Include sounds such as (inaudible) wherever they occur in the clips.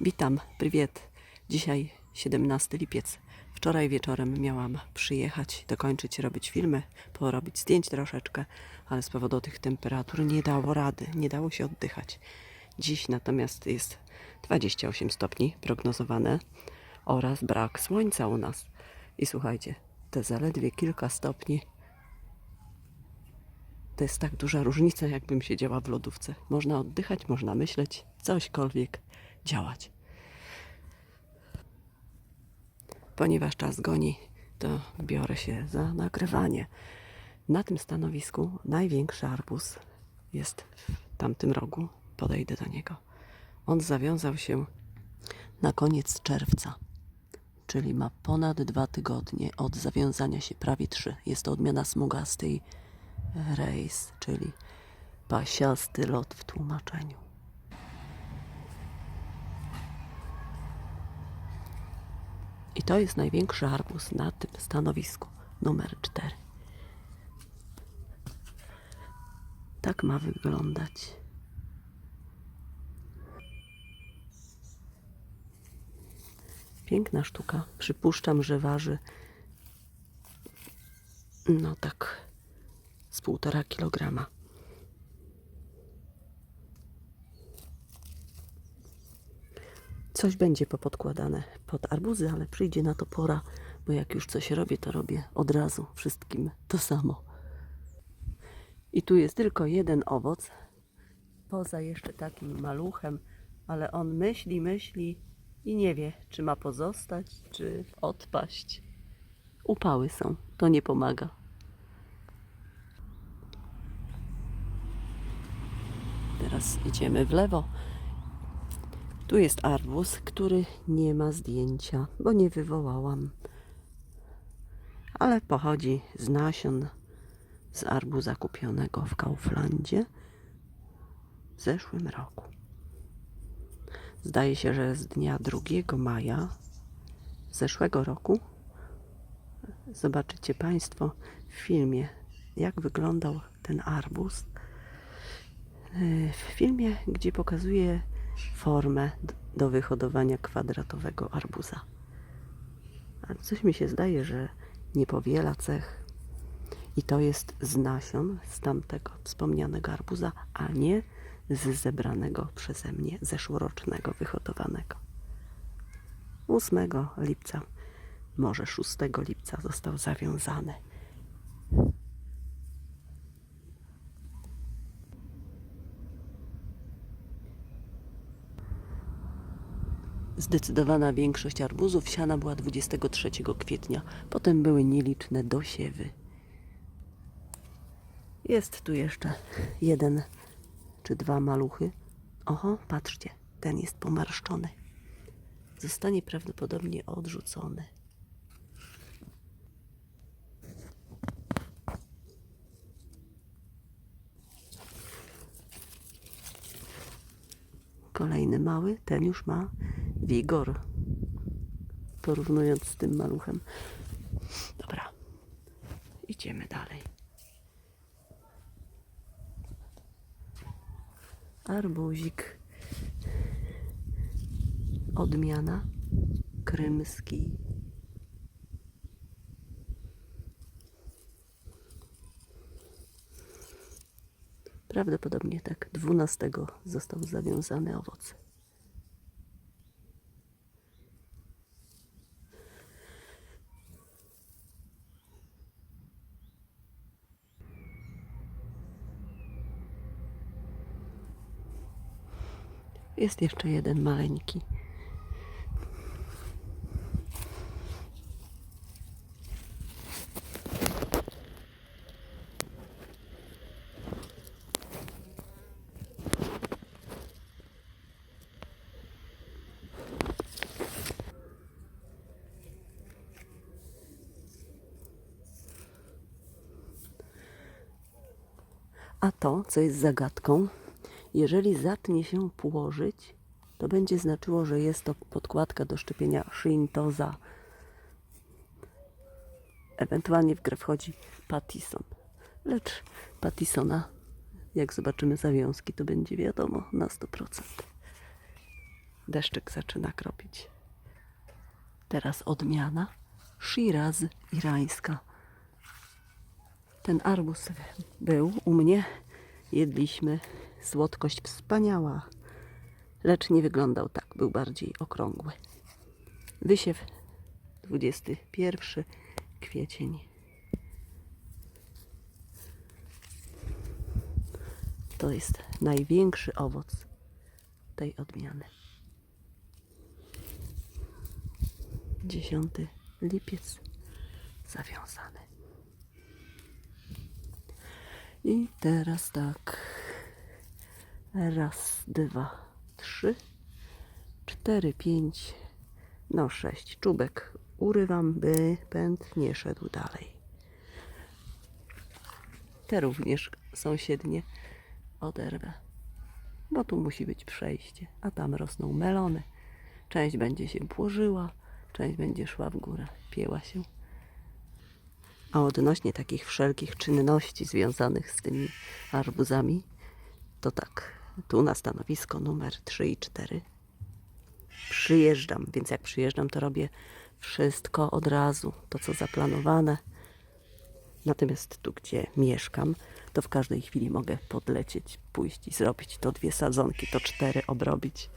Witam, prywiet. Dzisiaj 17 lipiec. Wczoraj wieczorem miałam przyjechać, dokończyć robić filmy, porobić zdjęć troszeczkę, ale z powodu tych temperatur nie dało rady, nie dało się oddychać. Dziś natomiast jest 28 stopni prognozowane oraz brak słońca u nas. I słuchajcie, te zaledwie kilka stopni to jest tak duża różnica, jakbym siedziała w lodówce. Można oddychać, można myśleć, cośkolwiek działać. Ponieważ czas goni, to biorę się za nagrywanie. Na tym stanowisku największy arbuz jest w tamtym rogu. Podejdę do niego. On zawiązał się na koniec czerwca, czyli ma ponad dwa tygodnie od zawiązania się, prawie trzy. Jest to odmiana smugastej rejs, czyli pasiasty lot w tłumaczeniu. I to jest największy arbuz na tym stanowisku, numer 4. Tak ma wyglądać. Piękna sztuka. Przypuszczam, że waży no tak z półtora kilograma. Coś będzie popodkładane pod arbuzy, ale przyjdzie na to pora, bo jak już coś robię, to robię od razu wszystkim to samo. I tu jest tylko jeden owoc, poza jeszcze takim maluchem, ale on myśli, myśli i nie wie, czy ma pozostać, czy odpaść. Upały są, to nie pomaga. Teraz idziemy w lewo. Tu jest arbuz, który nie ma zdjęcia, bo nie wywołałam. Ale pochodzi z nasion z arbuza kupionego w Kauflandzie w zeszłym roku. Zdaje się, że z dnia 2 maja zeszłego roku zobaczycie Państwo w filmie, jak wyglądał ten arbuz w filmie, gdzie pokazuje formę do wyhodowania kwadratowego arbuza. Ale coś mi się zdaje, że nie powiela cech i to jest z nasion z tamtego wspomnianego arbuza, a nie z zebranego przeze mnie zeszłorocznego wyhodowanego. 8 lipca, może 6 lipca został zawiązany. Zdecydowana większość arbuzów siana była 23 kwietnia. Potem były nieliczne dosiewy. Jest tu jeszcze jeden czy dwa maluchy. Oho, patrzcie, ten jest pomarszczony. Zostanie prawdopodobnie odrzucony. Kolejny mały, ten już ma wigor. Porównując z tym maluchem. Dobra, idziemy dalej. Arbuzik. Odmiana krymski. Prawdopodobnie tak 12 został zawiązany owoc. Jest jeszcze jeden maleńki. A to, co jest zagadką, jeżeli zatnie się położyć, to będzie znaczyło, że jest to podkładka do szczepienia Shintoza. Ewentualnie w grę wchodzi Pattison. Lecz Pattisona, jak zobaczymy zawiązki, to będzie wiadomo na 100%. Deszczyk zaczyna kropić. Teraz odmiana Shiraz irańska. Ten arbuz był u mnie. Jedliśmy. Słodkość wspaniała. Lecz nie wyglądał tak. Był bardziej okrągły. Wysiew 21 kwiecień. To jest największy owoc tej odmiany. 10 lipiec zawiązany. I teraz tak. Raz, dwa, trzy, cztery, pięć, no sześć. Czubek urywam, by pęd nie szedł dalej. Te również sąsiednie oderwę, bo tu musi być przejście, a tam rosną melony. Część będzie się płożyła, część będzie szła w górę, pieła się. A odnośnie takich wszelkich czynności związanych z tymi arbuzami, to tak, tu na stanowisko numer 3 i 4 przyjeżdżam, więc jak przyjeżdżam, to robię wszystko od razu, to co zaplanowane. Natomiast tu, gdzie mieszkam, to w każdej chwili mogę podlecieć, pójść i zrobić to dwie sadzonki, to cztery obrobić.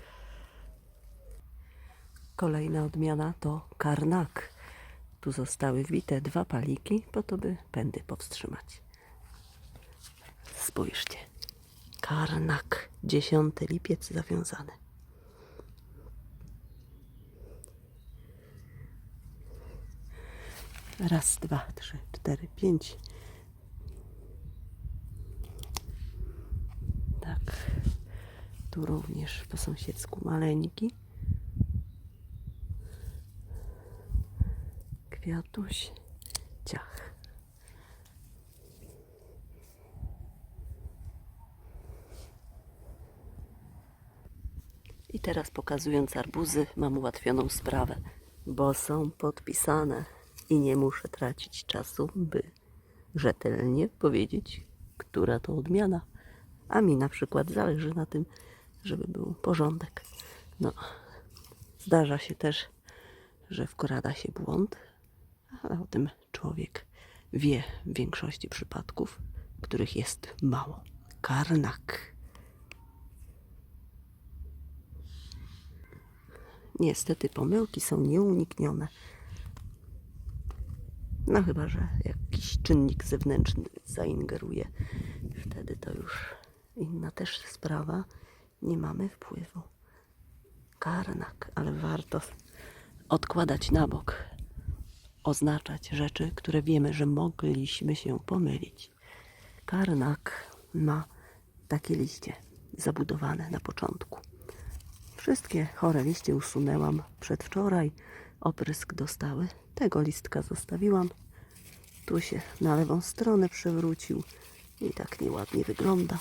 Kolejna odmiana to karnak. Tu zostały wbite dwa paliki, po to by pędy powstrzymać. Spójrzcie. Karnak. 10 lipiec zawiązany. Raz, dwa, trzy, cztery, pięć. Tak. Tu również po sąsiedzku maleńki. Kwiatuś, ciach. I teraz pokazując arbuzy, mam ułatwioną sprawę, bo są podpisane i nie muszę tracić czasu, by rzetelnie powiedzieć, która to odmiana. A mi na przykład zależy na tym, żeby był porządek. No, zdarza się też, że wkrada się błąd, ale o tym człowiek wie w większości przypadków, których jest mało. Karnak. Niestety pomyłki są nieuniknione. No chyba, że jakiś czynnik zewnętrzny zaingeruje. Wtedy to już inna też sprawa. Nie mamy wpływu. Karnak, ale warto odkładać na bok. Oznaczać rzeczy, które wiemy, że mogliśmy się pomylić. Karnak ma takie liście zabudowane na początku. Wszystkie chore liście usunęłam przedwczoraj. Oprysk dostały. Tego listka zostawiłam. Tu się na lewą stronę przewrócił i tak nieładnie wygląda.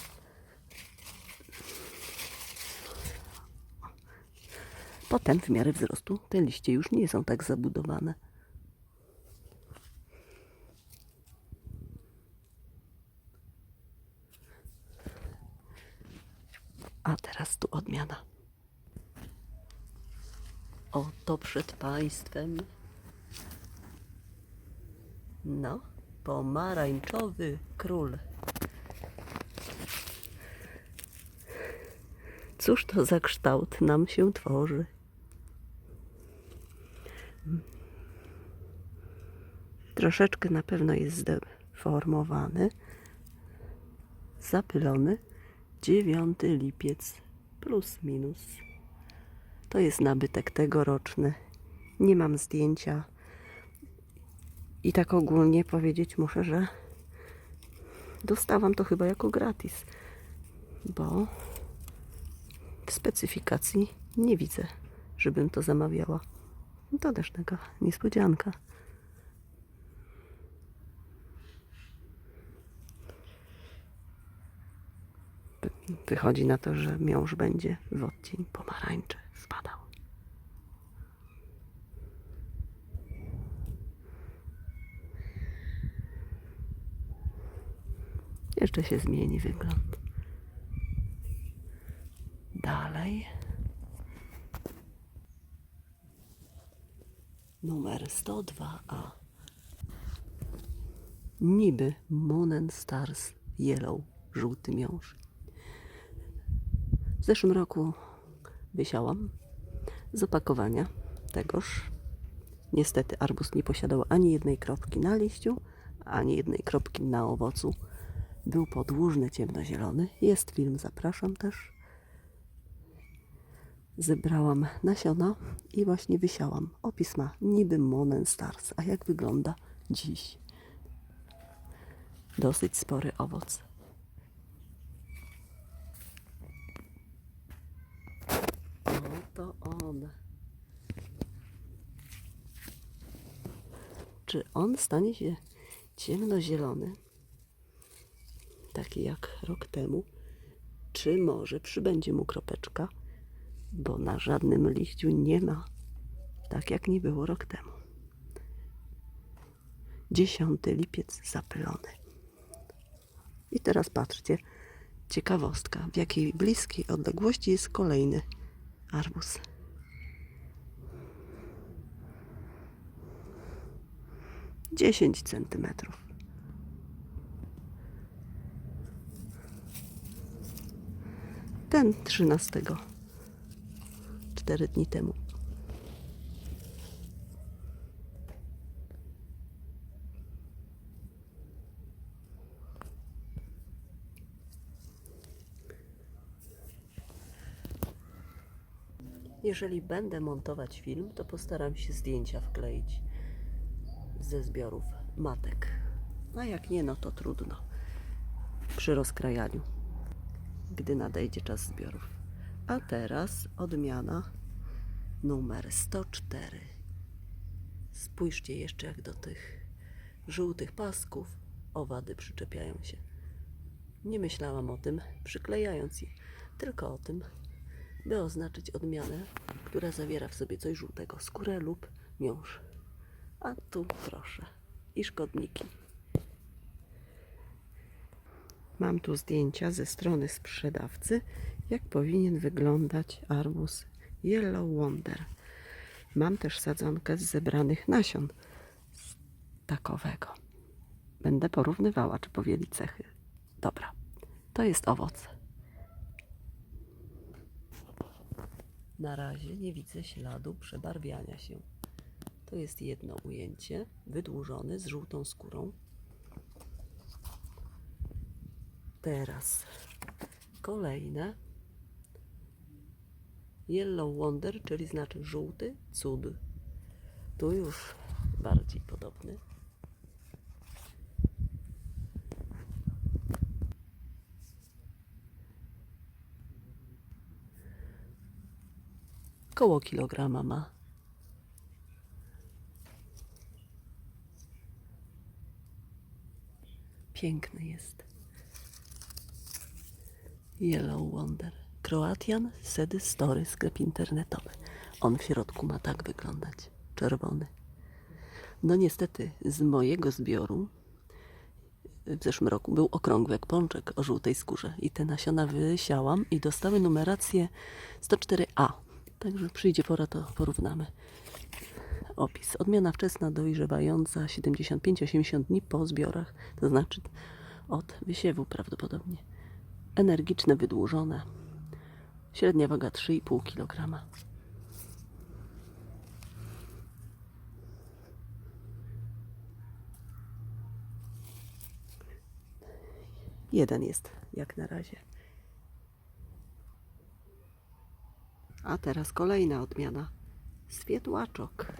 Potem w miarę wzrostu te liście już nie są tak zabudowane. A teraz tu odmiana. Oto przed Państwem. No, pomarańczowy król. Cóż to za kształt nam się tworzy? Troszeczkę na pewno jest zdeformowany, zapylony. 9 lipiec plus minus. To jest nabytek tegoroczny. Nie mam zdjęcia. I tak ogólnie powiedzieć muszę, że dostałam to chyba jako gratis, bo w specyfikacji nie widzę, żebym to zamawiała. To też taka niespodzianka. Wychodzi na to, że miąższ będzie w odcień pomarańczy spadał. Jeszcze się zmieni wygląd. Dalej. numer 102A. Niby Moon Stars Yellow, żółty miąższ. W zeszłym roku wysiałam z opakowania tegoż. Niestety arbus nie posiadał ani jednej kropki na liściu, ani jednej kropki na owocu. Był podłużny, ciemnozielony. Jest film, zapraszam też. Zebrałam nasiona i właśnie wysiałam. Opis ma niby Monen Stars. A jak wygląda dziś? Dosyć spory owoc. Oto on. Czy on stanie się ciemnozielony, taki jak rok temu, czy może przybędzie mu kropeczka, bo na żadnym liściu nie ma, tak jak nie było rok temu. 10 lipiec zapylony. I teraz patrzcie, ciekawostka, w jakiej bliskiej odległości jest kolejny arbus. Dziesięć centymetrów. Ten trzynastego. Cztery dni temu. Jeżeli będę montować film, to postaram się zdjęcia wkleić ze zbiorów matek. A jak nie, no to trudno. Przy rozkrajaniu, gdy nadejdzie czas zbiorów. A teraz odmiana numer 104. Spójrzcie jeszcze, jak do tych żółtych pasków owady przyczepiają się. Nie myślałam o tym, przyklejając je, tylko o tym, by oznaczyć odmianę, która zawiera w sobie coś żółtego, skórę lub miąższ. A tu proszę, i szkodniki. Mam tu zdjęcia ze strony sprzedawcy, jak powinien wyglądać arbus Yellow Wonder. Mam też sadzonkę z zebranych nasion z takowego. Będę porównywała, czy powieli cechy. Dobra, to jest owoc. Na razie nie widzę śladu przebarwiania się. To jest jedno ujęcie, wydłużone z żółtą skórą. Teraz kolejne. Yellow Wonder, czyli znaczy żółty cud. Tu już bardziej podobny. Koło kilograma ma. Piękny jest. Yellow Wonder. Croatian Sedy Story, sklep internetowy. On w środku ma tak wyglądać. Czerwony. No niestety z mojego zbioru w zeszłym roku był okrągły jak pączek o żółtej skórze i te nasiona wysiałam i dostały numerację 104A. Także przyjdzie pora, to porównamy. Opis. Odmiana wczesna, dojrzewająca 75-80 dni po zbiorach, to znaczy od wysiewu prawdopodobnie. Energiczne, wydłużone. Średnia waga 3,5 kg. Jeden jest jak na razie. A teraz kolejna odmiana. Swietłaczok.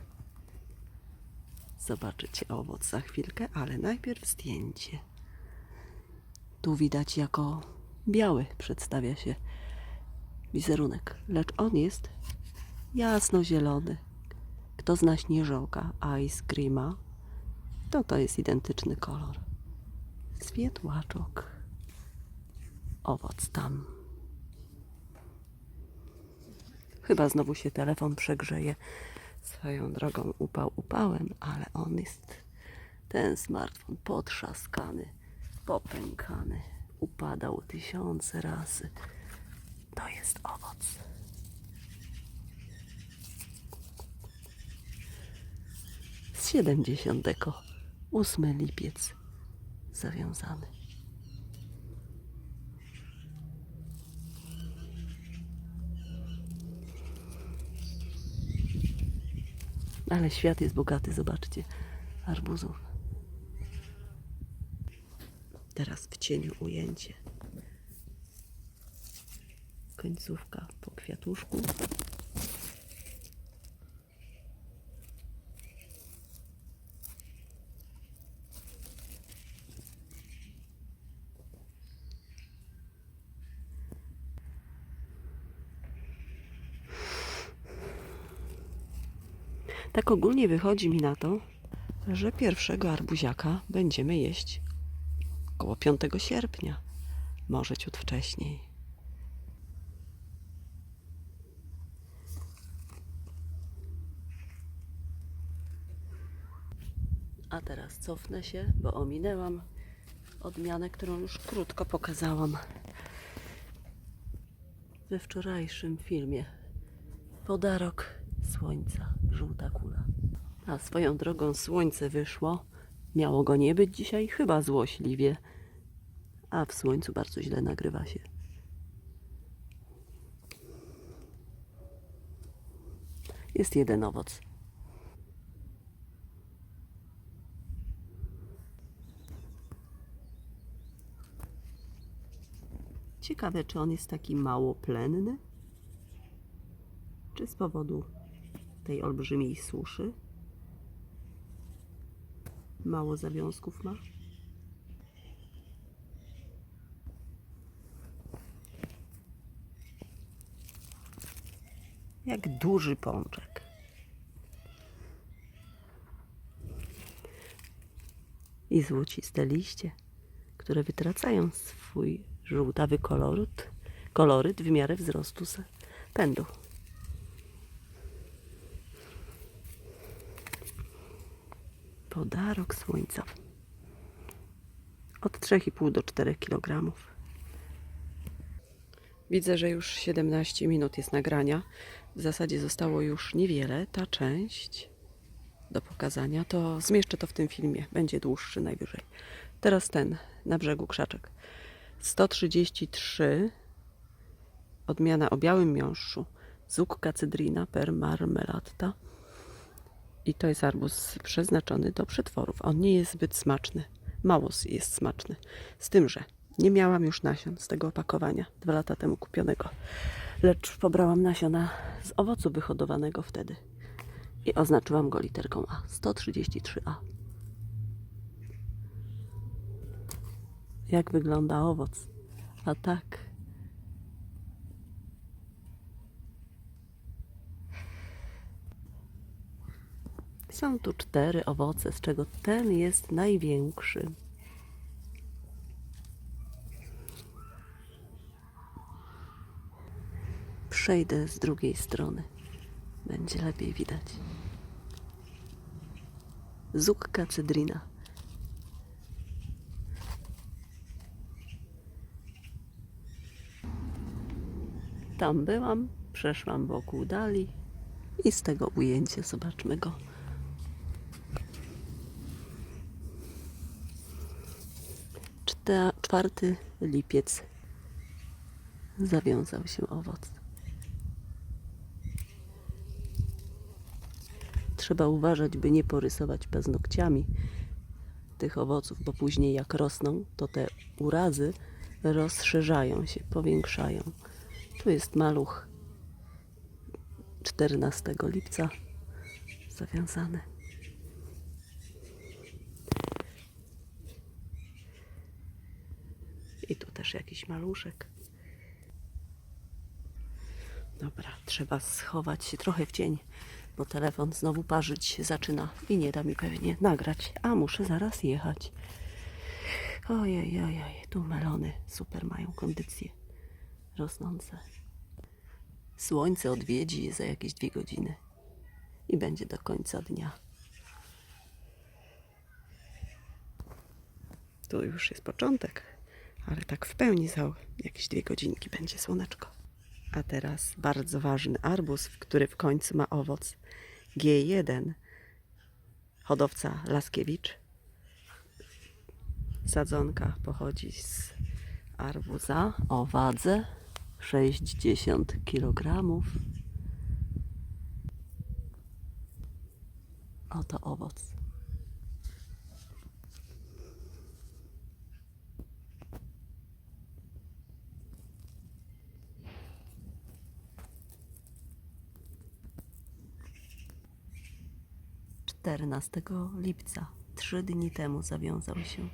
Zobaczycie owoc za chwilkę, ale najpierw zdjęcie. Tu widać jako biały przedstawia się wizerunek, lecz on jest jasnozielony. Kto zna śnieżołka Ice Creama, to to jest identyczny kolor. Swietłaczok. Owoc tam. Chyba znowu się telefon przegrzeje. Swoją drogą upał upałem, ale on jest ten smartfon potrzaskany, popękany, upadał tysiące razy. To jest owoc. 70. 8 lipiec zawiązany. Ale świat jest bogaty, zobaczcie. Arbuzów. Teraz w cieniu ujęcie. Końcówka po kwiatuszku. Ogólnie wychodzi mi na to, że pierwszego arbuziaka będziemy jeść około 5 sierpnia, może ciut wcześniej. A teraz cofnę się, bo ominęłam odmianę, którą już krótko pokazałam we wczorajszym filmie. Podarok słońca, żółta kula. A swoją drogą słońce wyszło. Miało go nie być dzisiaj, chyba złośliwie. A w słońcu bardzo źle nagrywa się. Jest jeden owoc. Ciekawe, czy on jest taki mało plenny, czy z powodu tej olbrzymiej suszy. Mało zawiązków ma. Jak duży pączek. I złociste liście, które wytracają swój żółtawy koloryt, koloryt w miarę wzrostu pędu. Podarok słońca. Od 3,5 do 4 kg. Widzę, że już 17 minut jest nagrania. W zasadzie zostało już niewiele. Ta część do pokazania to zmieszczę to w tym filmie. Będzie dłuższy najwyżej. Teraz ten na brzegu krzaczek. 133 odmiana o białym miąższu. Zucca cydrina per marmelatta. I to jest arbuz przeznaczony do przetworów. On nie jest zbyt smaczny. Mało jest smaczny. Z tym, że nie miałam już nasion z tego opakowania dwa lata temu kupionego. Lecz pobrałam nasiona z owocu wyhodowanego wtedy. I oznaczyłam go literką A. 133A. Jak wygląda owoc? A tak. Są tu cztery owoce, z czego ten jest największy. Przejdę z drugiej strony. Będzie lepiej widać. Zucca cydrina. Tam byłam, przeszłam wokół dali i z tego ujęcia zobaczmy go. Czta, czwarty lipiec zawiązał się owoc. Trzeba uważać, by nie porysować paznokciami tych owoców, bo później jak rosną, to te urazy rozszerzają się, powiększają. Tu jest maluch 14 lipca zawiązany. I tu też jakiś maluszek. Dobra, trzeba schować się trochę w cień, bo telefon znowu parzyć zaczyna i nie da mi pewnie nagrać, a muszę zaraz jechać. Ojej, ojej, tu melony super mają kondycję rosnące. Słońce odwiedzi je za jakieś dwie godziny i będzie do końca dnia. Tu już jest początek, ale tak w pełni za jakieś dwie godzinki będzie słoneczko. A teraz bardzo ważny arbuz, który w końcu ma owoc. G1. hodowca Laskiewicz. Sadzonka pochodzi z arbuza o wadze 60 kg. Oto owoc. Czternastego lipca, trzy dni temu zawiązał się.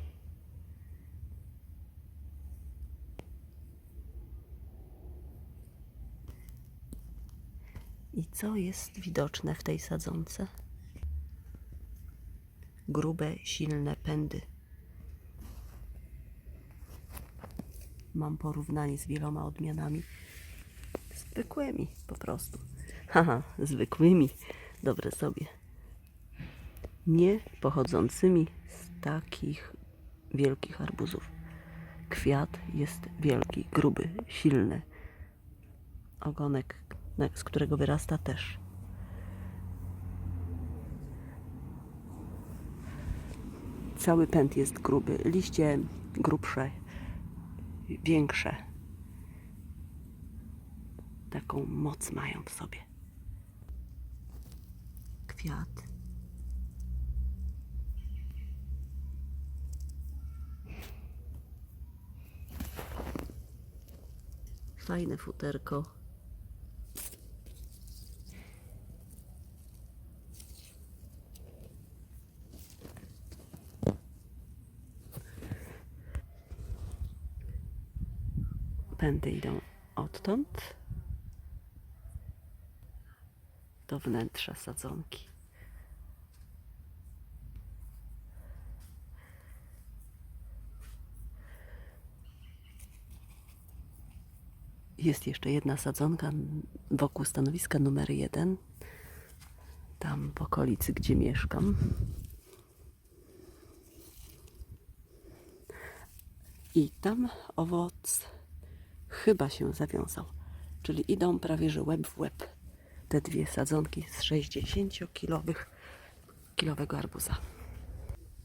I co jest widoczne w tej sadzonce? Grube, silne pędy. Mam porównanie z wieloma odmianami. Zwykłymi po prostu. Haha, zwykłymi. Dobre sobie. Nie pochodzącymi z takich wielkich arbuzów. Kwiat jest wielki, gruby, silny. Ogonek, z którego wyrasta też. Cały pęd jest gruby, liście grubsze, większe. Taką moc mają w sobie. Kwiat. Fajne futerko. Pędy idą odtąd do wnętrza sadzonki. Jest jeszcze jedna sadzonka wokół stanowiska numer jeden. Tam w okolicy, gdzie mieszkam. I tam owoc chyba się zawiązał. Czyli idą prawie że łeb w łeb te dwie sadzonki z 60-kilowego kilowego arbuza.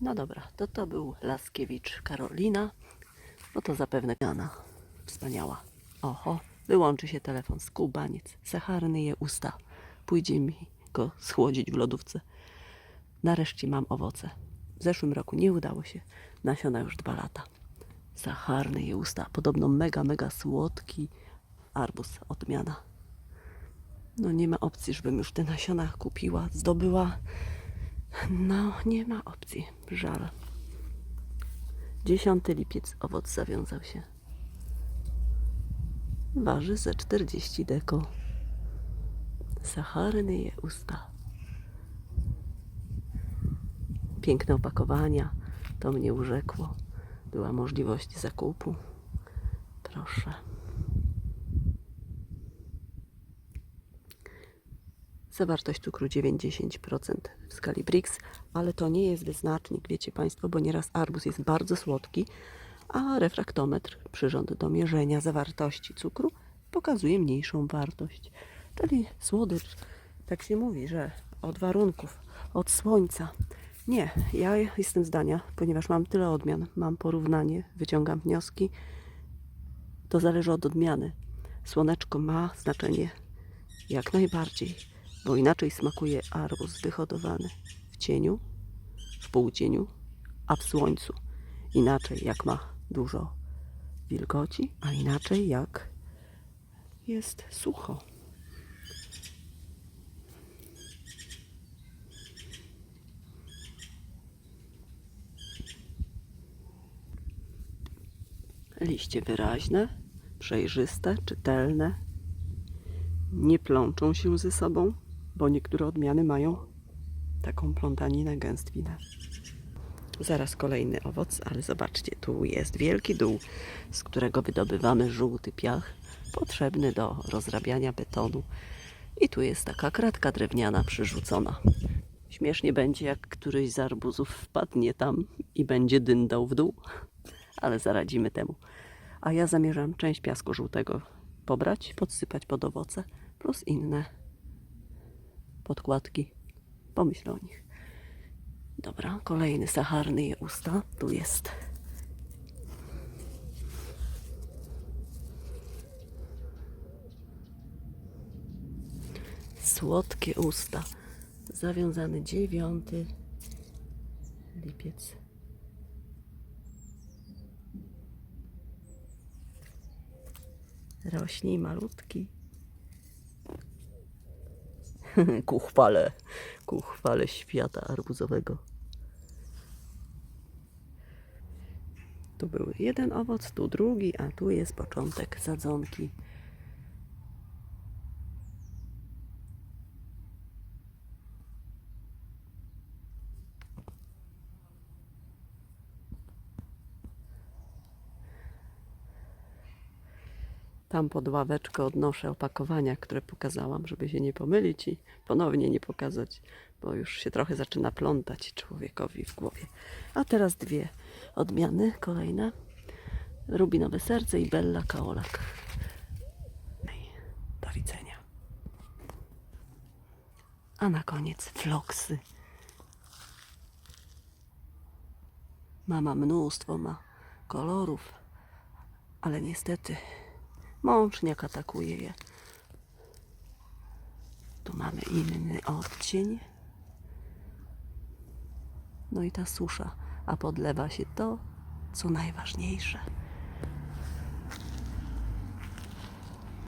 No dobra, to to był Laskiewicz Karolina. No to zapewne Jana. Wspaniała. Oho, wyłączy się telefon. Skubaniec. Sacharny je usta. Pójdzie mi go schłodzić w lodówce. Nareszcie mam owoce. W zeszłym roku nie udało się. Nasiona już dwa lata. Sacharny je usta. Podobno mega, mega słodki arbuz. Odmiana. No nie ma opcji, żebym już te nasiona kupiła, zdobyła. No nie ma opcji. Żal. 10 lipiec owoc zawiązał się. Waży ze 40 deko. Sacharny je usta. Piękne opakowania. To mnie urzekło. Była możliwość zakupu. Proszę. Zawartość cukru 90% w skali Brix, ale to nie jest wyznacznik, wiecie Państwo, bo nieraz arbuz jest bardzo słodki, a refraktometr, przyrząd do mierzenia zawartości cukru, pokazuje mniejszą wartość. Czyli słodycz, tak się mówi, że od warunków, od słońca. Nie, ja jestem zdania, ponieważ mam tyle odmian, mam porównanie, wyciągam wnioski, to zależy od odmiany. Słoneczko ma znaczenie jak najbardziej, bo inaczej smakuje arbuz wyhodowany w cieniu, w półcieniu, a w słońcu. Inaczej jak ma dużo wilgoci, a inaczej jak jest sucho. Liście wyraźne, przejrzyste, czytelne, nie plączą się ze sobą, bo niektóre odmiany mają taką plątaninę, gęstwinę. Zaraz kolejny owoc, ale zobaczcie, tu jest wielki dół, z którego wydobywamy żółty piach, potrzebny do rozrabiania betonu. I tu jest taka kratka drewniana przyrzucona. Śmiesznie będzie, jak któryś z arbuzów wpadnie tam i będzie dyndał w dół, ale zaradzimy temu. A ja zamierzam część piasku żółtego pobrać, podsypać pod owoce, plus inne podkładki. Pomyśl o nich. Dobra, kolejny sacharny je usta. Tu jest. Słodkie usta. Zawiązany dziewiąty lipiec. Rośnij malutki. (laughs) ku chwale, ku świata arbuzowego. Tu był jeden owoc, tu drugi, a tu jest początek sadzonki. Tam pod ławeczkę odnoszę opakowania, które pokazałam, żeby się nie pomylić i ponownie nie pokazać, bo już się trochę zaczyna plątać człowiekowi w głowie. A teraz dwie odmiany, kolejne. Rubinowe serce i Bella Kaolak. Do widzenia. A na koniec floksy. Mama mnóstwo ma kolorów, ale niestety mączniak atakuje je. Tu mamy inny odcień. No i ta susza, a podlewa się to, co najważniejsze.